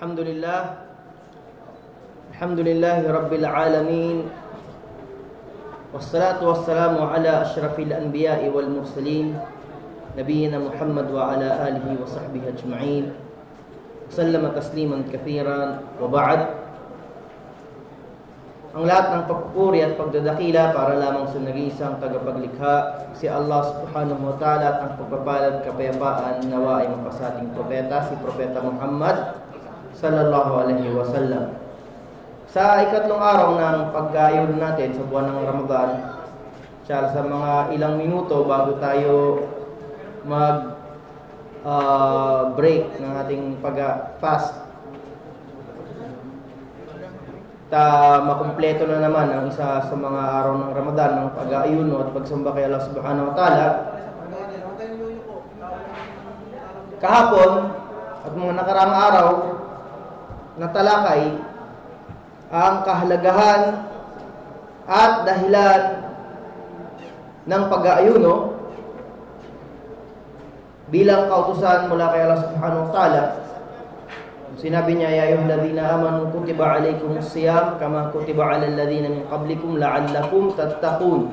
الحمد لله الحمد لله رب العالمين والصلاة والسلام على أشرف الأنبياء والمرسلين نبينا محمد وعلى آله وصحبه أجمعين وسلم تسليما كثيرا وبعد ang lahat ng pagpupuri at pagdadakila para lamang sa nag-iisang tagapaglikha, si Allah subhanahu wa ta'ala at ang pagpapalad kapayapaan nawa ay mapasating propeta, si Propeta Muhammad sallallahu alaihi wasallam. Sa ikatlong araw ng paggayon natin sa buwan ng Ramadan, siya sa mga ilang minuto bago tayo mag uh, break ng ating pag-fast ta makumpleto na naman ang isa sa mga araw ng Ramadan ng pag-aayuno at pagsamba kay Allah Subhanahu wa Ta'ala. Kahapon at mga nakaraang araw natalakay ang kahalagahan at dahilan ng pag-aayuno bilang kautusan mula kay Allah Subhanahu wa Ta'ala Sinabi niya, Ya ayyuhalladhina amanu kutiba alaykumus siyam kama kutiba alal ladhina min qablikum la'allakum tattaqun.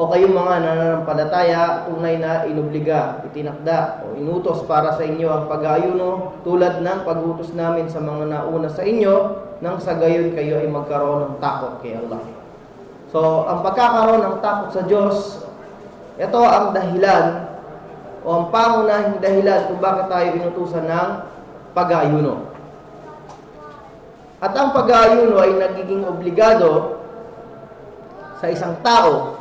O kayong mga nananampalataya, tunay na inubliga, itinakda o inutos para sa inyo ang pag-ayuno tulad ng pag-utos namin sa mga nauna sa inyo nang sa gayon kayo ay magkaroon ng takot kay Allah. So, ang pagkakaroon ng takot sa Diyos, ito ang dahilan o ang pangunahing dahilan kung bakit tayo inutusan ng pag-aayuno. At ang pag-aayuno ay nagiging obligado sa isang tao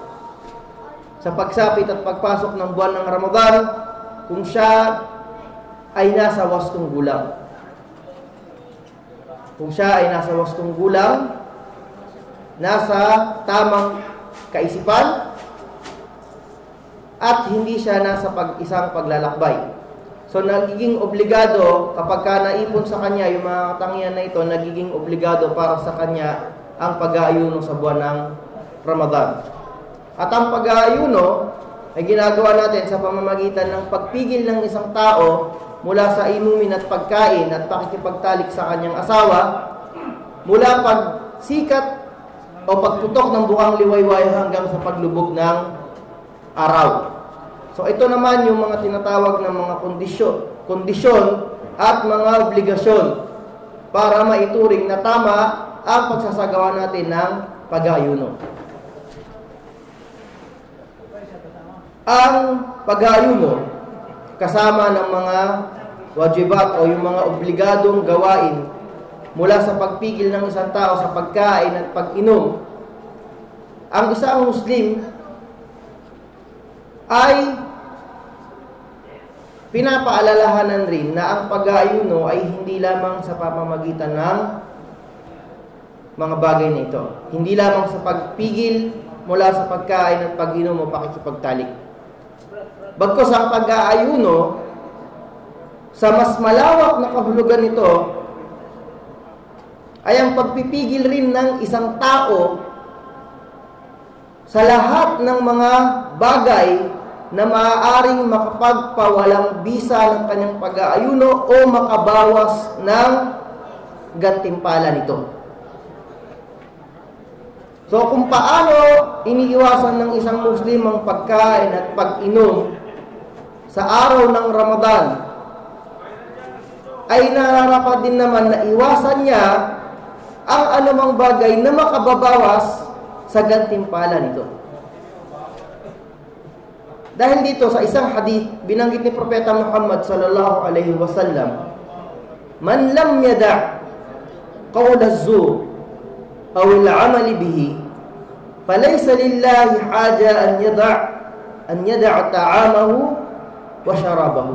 sa pagsapit at pagpasok ng buwan ng Ramadan kung siya ay nasa wastong gulang. Kung siya ay nasa wastong gulang, nasa tamang kaisipan, at hindi siya nasa pag isang paglalakbay. So nagiging obligado kapag ka naipon sa kanya yung mga katangian na ito, nagiging obligado para sa kanya ang pag-aayuno sa buwan ng Ramadan. At ang pag-aayuno ay ginagawa natin sa pamamagitan ng pagpigil ng isang tao mula sa inumin at pagkain at pakikipagtalik sa kanyang asawa mula pagsikat o pagputok ng buhang liwayway hanggang sa paglubog ng araw. So ito naman yung mga tinatawag ng mga kondisyon, kondisyon at mga obligasyon para maituring na tama ang pagsasagawa natin ng pag-aayuno. Ang pag-aayuno kasama ng mga wajibat o yung mga obligadong gawain mula sa pagpigil ng isang tao sa pagkain at pag-inom. Ang isang Muslim ay pinapaalalahanan rin na ang pag-aayuno ay hindi lamang sa pamamagitan ng mga bagay na ito. Hindi lamang sa pagpigil mula sa pagkain at pag-inom o pakikipagtalik. Bagkos ang pag-aayuno, sa mas malawak na kahulugan nito, ay ang pagpipigil rin ng isang tao sa lahat ng mga bagay na maaaring makapagpawalang bisa ng kanyang pag-aayuno o makabawas ng gantimpala nito. So kung paano iniiwasan ng isang Muslim ang pagkain at pag-inom sa araw ng Ramadan, ay nararapat din naman na iwasan niya ang anumang bagay na makababawas sa gantimpala nito. Dahil dito sa isang hadith, binanggit ni Propeta Muhammad sallallahu alaihi wasallam, Man lam yada' qawl az-zur aw al-amal bihi, falaysa lillahi haja an yada' an yada' ta'amahu wa sharabahu.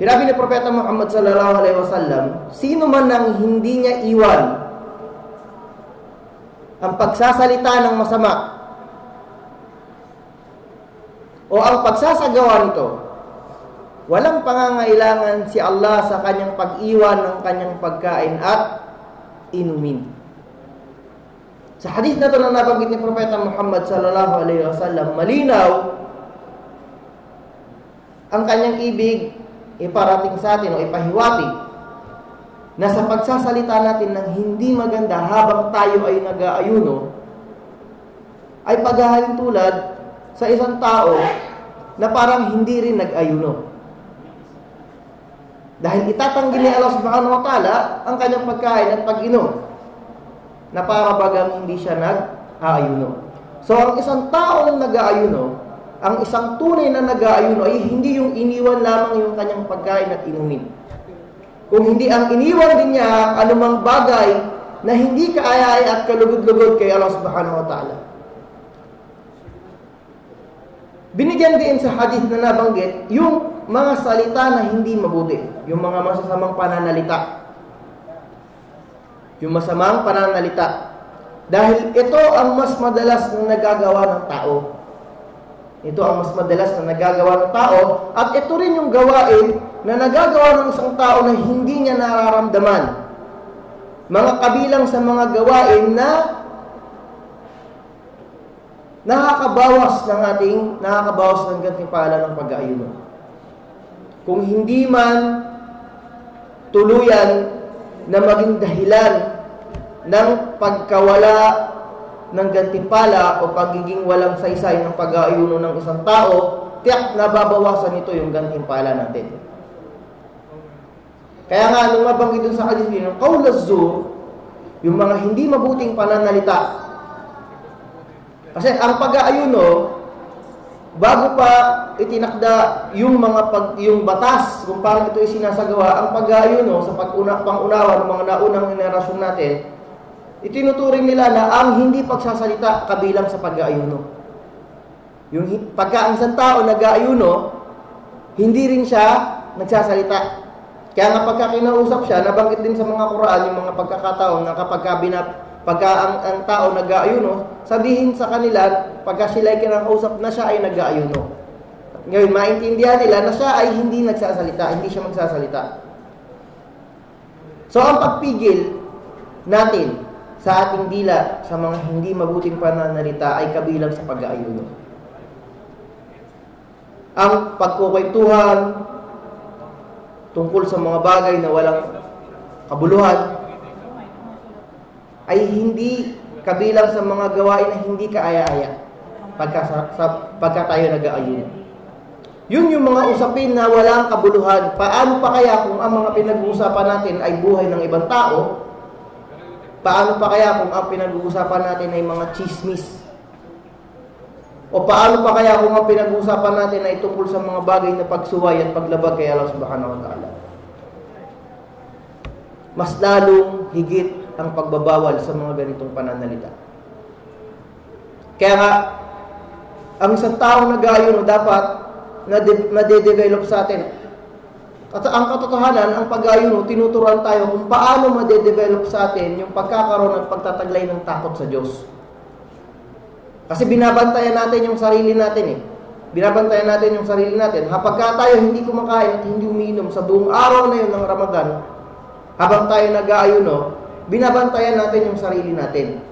Sinabi ni Propeta Muhammad sallallahu alaihi wasallam, sino man ang hindi niya iwan ang pagsasalita ng masama o ang pagsasagawa nito, walang pangangailangan si Allah sa kanyang pag-iwan ng kanyang pagkain at inumin. Sa hadith na ito na nabanggit ni Propeta Muhammad sallallahu alaihi wasallam, malinaw ang kanyang ibig iparating sa atin o ipahiwati na sa pagsasalita natin ng hindi maganda habang tayo ay nag-aayuno, ay paghahalin tulad sa isang tao na parang hindi rin nag-ayuno. Dahil itatanggi ni Allah subhanahu wa ta'ala ang kanyang pagkain at pag-inom na para bagang hindi siya nag-aayuno. So, ang isang taong nag-aayuno, ang isang tunay na nag-aayuno ay hindi yung iniwan lamang yung kanyang pagkain at inumin. Kung hindi ang iniwan din niya ang anumang bagay na hindi kaayay at kalugod-lugod kay Allah subhanahu wa ta'ala. Binigyan din sa hadith na nabanggit yung mga salita na hindi mabuti, yung mga masasamang pananalita. Yung masamang pananalita. Dahil ito ang mas madalas na nagagawa ng tao. Ito ang mas madalas na nagagawa ng tao at ito rin yung gawain na nagagawa ng isang tao na hindi niya nararamdaman. Mga kabilang sa mga gawain na nakakabawas ng ating nakakabawas ng gantimpala ng pag-aayuno. Kung hindi man tuluyan na maging dahilan ng pagkawala ng gantimpala o pagiging walang saysay ng pag-aayuno ng isang tao, tiyak nababawasan nito yung gantimpala natin. Kaya nga, nung mabanggit dun sa hadith yun, qawlazur, yung mga hindi mabuting pananalita. Kasi ang pag-aayuno, bago pa itinakda yung mga pag yung batas kung paano ito isinasagawa ang pag-aayuno sa pag-una pang-unawa ng mga naunang henerasyon natin itinuturing nila na ang hindi pagsasalita kabilang sa pag-aayuno yung pagka ang isang tao nag-aayuno hindi rin siya nagsasalita kaya nga pagka kinausap siya nabanggit din sa mga Quran yung mga pagkakataon na kapag binap Pagka ang, ang tao nag-aayuno, sabihin sa kanila, pagka sila ay kinakausap na siya ay nag-aayuno. Ngayon, maintindihan nila na siya ay hindi nagsasalita, hindi siya magsasalita. So, ang pagpigil natin sa ating dila sa mga hindi mabuting pananalita ay kabilang sa pag-aayuno. Ang pagkukwentuhan tungkol sa mga bagay na walang kabuluhan, ay hindi kabilang sa mga gawain na hindi kaaya-aya pagka, sa, sa, pagka tayo nag-aayun. Yun yung mga usapin na walang kabuluhan. Paano pa kaya kung ang mga pinag-uusapan natin ay buhay ng ibang tao? Paano pa kaya kung ang pinag-uusapan natin ay mga chismis? O paano pa kaya kung ang pinag-uusapan natin ay tungkol sa mga bagay na pagsuway at paglabag kay Allah subhanahu wa ta'ala? Mas lalong higit ang pagbabawal sa mga ganitong pananalita. Kaya nga, ang isang taong nag-aayon dapat nade-develop sa atin. At ang katotohanan, ang pag-aayon, tinuturuan tayo kung paano made-develop sa atin yung pagkakaroon at pagtataglay ng takot sa Diyos. Kasi binabantayan natin yung sarili natin eh. Binabantayan natin yung sarili natin. Kapag tayo hindi kumakain at hindi umiinom sa buong araw na yun ng Ramadan, habang tayo nag-aayuno, binabantayan natin yung sarili natin.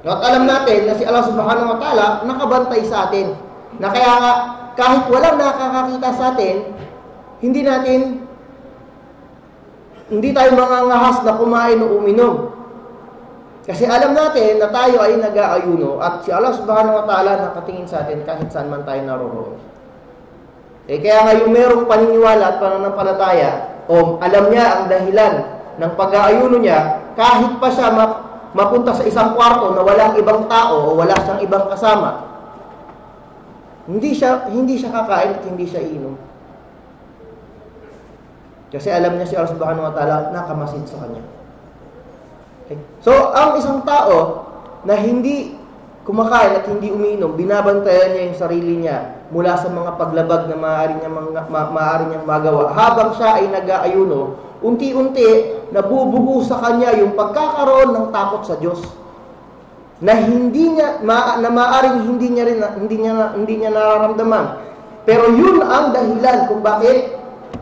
At alam natin na si Allah subhanahu wa ta'ala nakabantay sa atin. Na kaya nga, kahit walang nakakakita sa atin, hindi natin, hindi tayo mangangahas na kumain o uminom. Kasi alam natin na tayo ay nag-aayuno at si Allah subhanahu wa ta'ala nakatingin sa atin kahit saan man tayo naroroon. Eh kaya nga yung merong paniniwala at pananampalataya o alam niya ang dahilan ng pag-aayuno niya, kahit pa siya mapunta sa isang kwarto na walang ibang tao o wala siyang ibang kasama, hindi siya hindi siya kakain at hindi siya iinom. Kasi alam niya si Allah subhanahu wa ta'ala nakamasid sa kanya. Okay? So, ang isang tao na hindi kumakain at hindi umiinom, binabantayan niya yung sarili niya mula sa mga paglabag na maaari niya, ma, maaari niyang magawa habang siya ay nag-aayuno unti-unti nabubugo sa kanya yung pagkakaroon ng takot sa Diyos na hindi niya ma, na maaring hindi niya rin hindi niya hindi niya nararamdaman pero yun ang dahilan kung bakit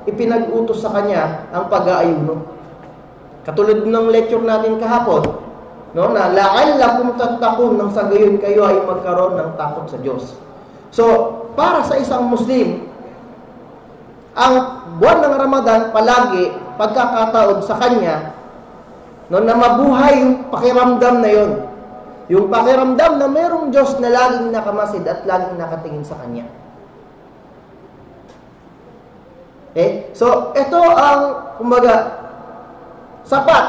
ipinag-utos sa kanya ang pag-aayuno katulad ng lecture natin kahapon no na la'allakum tattaqun nang sa gayon kayo ay magkaroon ng takot sa Diyos so para sa isang Muslim ang buwan ng Ramadan palagi pagkakataon sa kanya no, na mabuhay yung pakiramdam na yon. Yung pakiramdam na merong Diyos na laging nakamasid at laging nakatingin sa kanya. Okay? So, ito ang, kumbaga, sapat.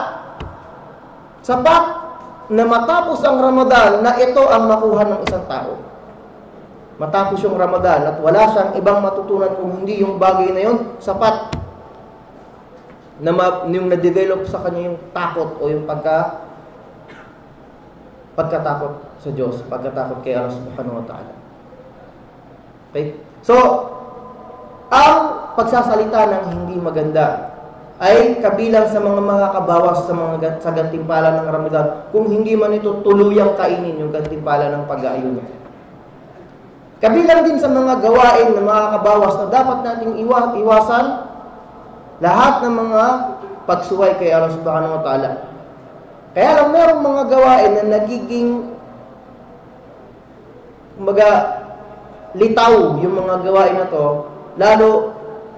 Sapat na matapos ang Ramadan na ito ang makuha ng isang tao matapos yung Ramadan at wala siyang ibang matutunan kung hindi yung bagay na yun, sapat na ma, yung na-develop sa kanya yung takot o yung pagka pagkatakot sa Diyos, pagkatakot kay Allah subhanahu wa ta'ala. Okay? So, pagsasalita ng hindi maganda ay kabilang sa mga makakabawas sa mga sa gantimpala ng Ramadan kung hindi man ito tuluyang kainin yung gantimpala ng pag-aayuno. Kabilang din sa mga gawain na makakabawas na dapat nating iwasan lahat ng mga pagsuway kay Allah subhanahu wa ta'ala. Kaya lang merong mga gawain na nagiging mga litaw yung mga gawain na to, lalo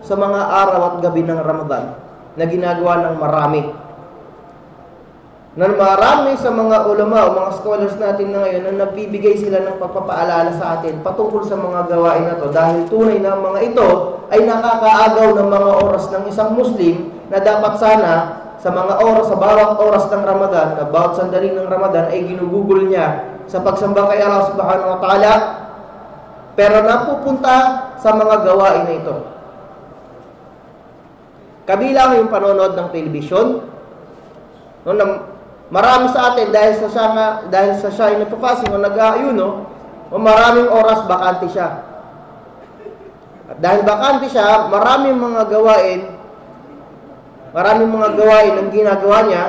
sa mga araw at gabi ng Ramadan na ginagawa ng marami. Na marami sa mga ulama o mga scholars natin na ngayon na nagbibigay sila ng pagpapaalala sa atin patungkol sa mga gawain na to. Dahil tunay na mga ito ay nakakaagaw ng mga oras ng isang Muslim na dapat sana sa mga oras, sa bawat oras ng Ramadan, na bawat sandali ng Ramadan ay ginugugol niya sa pagsamba kay Allah subhanahu wa ta'ala. Pero napupunta sa mga gawain na ito. Kabilang yung panonood ng telebisyon, no, Marami sa atin dahil sa siya nga, dahil sa siya ay nagpa-fasting o nag-aayuno, o maraming oras bakante siya. At dahil bakante siya, maraming mga gawain, maraming mga gawain ang ginagawa niya,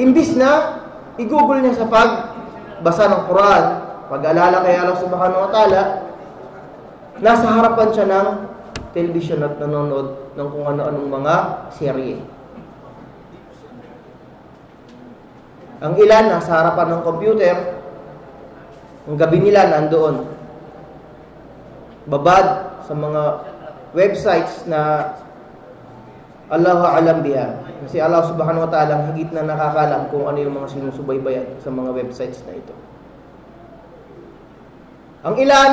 imbis na i-google niya sa pagbasa ng Quran, pag-alala kay Allah subhanahu wa ta'ala, nasa harapan siya ng television at nanonood ng kung ano-anong mga serye. Ang ilan nasa harapan ng computer, ang gabi nila nandoon. Babad sa mga websites na Allah alam biha. Kasi Allah subhanahu wa ta'ala ang higit na nakakalam kung ano yung mga sinusubaybayan sa mga websites na ito. Ang ilan,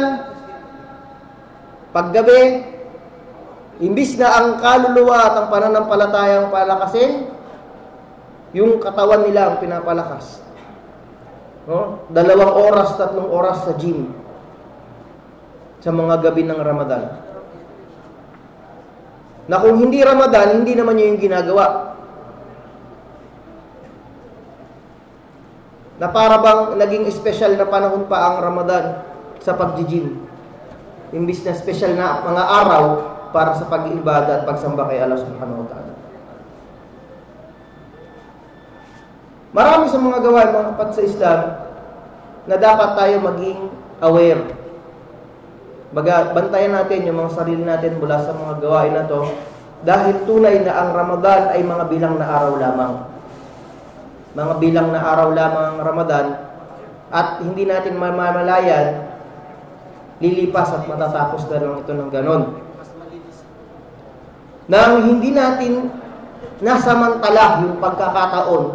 paggabi, imbis na ang kaluluwa at ang pananampalatayang palakasin, yung katawan nila ang pinapalakas. No? Dalawang oras, tatlong oras sa gym sa mga gabi ng Ramadan. Na kung hindi Ramadan, hindi naman niya yung ginagawa. Na para bang naging special na panahon pa ang Ramadan sa pag-gym. Imbis na special na mga araw para sa pag-ibada at pagsamba kay Allah subhanahu wa ta'ala. Marami sa mga gawain, mga kapat sa Islam, na dapat tayo maging aware. Baga, bantayan natin yung mga sarili natin mula sa mga gawain na to dahil tunay na ang Ramadan ay mga bilang na araw lamang. Mga bilang na araw lamang ang Ramadan at hindi natin mamamalayan lilipas at matatapos na lang ito ng ganon. Nang hindi natin nasamantala yung pagkakataon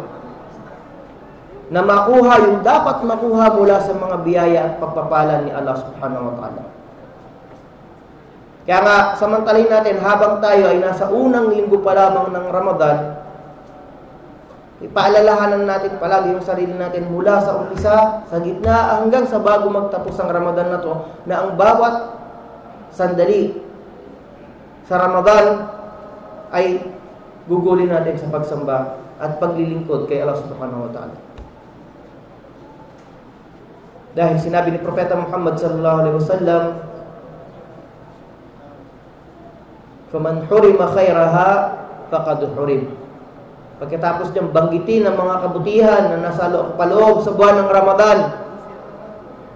na makuha yung dapat makuha mula sa mga biyaya at pagpapala ni Allah subhanahu wa ta'ala. Kaya nga, samantalin natin, habang tayo ay nasa unang linggo pa lamang ng Ramadan, ipaalalahanan natin palagi yung sarili natin mula sa umpisa, sa gitna, hanggang sa bago magtapos ang Ramadan na to, na ang bawat sandali sa Ramadan ay gugulin natin sa pagsamba at paglilingkod kay Allah subhanahu wa ta'ala. Dahil sinabi ni Propeta Muhammad sallallahu alaihi wasallam, "Faman hurima khairaha faqad hurim." Pagkatapos niyang banggitin ang mga kabutihan na nasa paloob sa buwan ng Ramadan,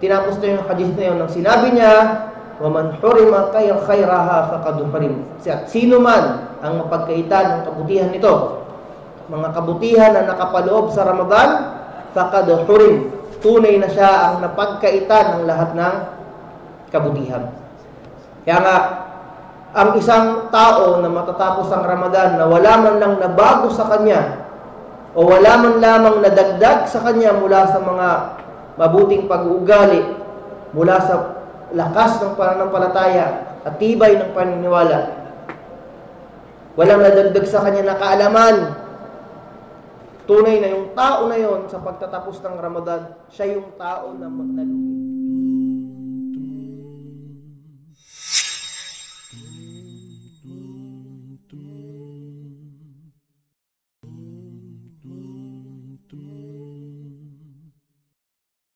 tinapos na yung hadith na yun. Nang sinabi niya, "Waman hurima kaya khairaha faqad hurim." At sino man ang mapagkaitan ng kabutihan nito, mga kabutihan na nakapaloob sa Ramadan, faqad hurim tunay na siya ang napagkaitan ng lahat ng kabutihan. Kaya nga, ang isang tao na matatapos ang Ramadan na wala man lang nabago sa kanya o wala man lamang nadagdag sa kanya mula sa mga mabuting pag-uugali, mula sa lakas ng pananampalataya at tibay ng paniniwala, walang nadagdag sa kanya na kaalaman, tunay na yung tao na yon sa pagtatapos ng Ramadan, siya yung tao na magnalugi.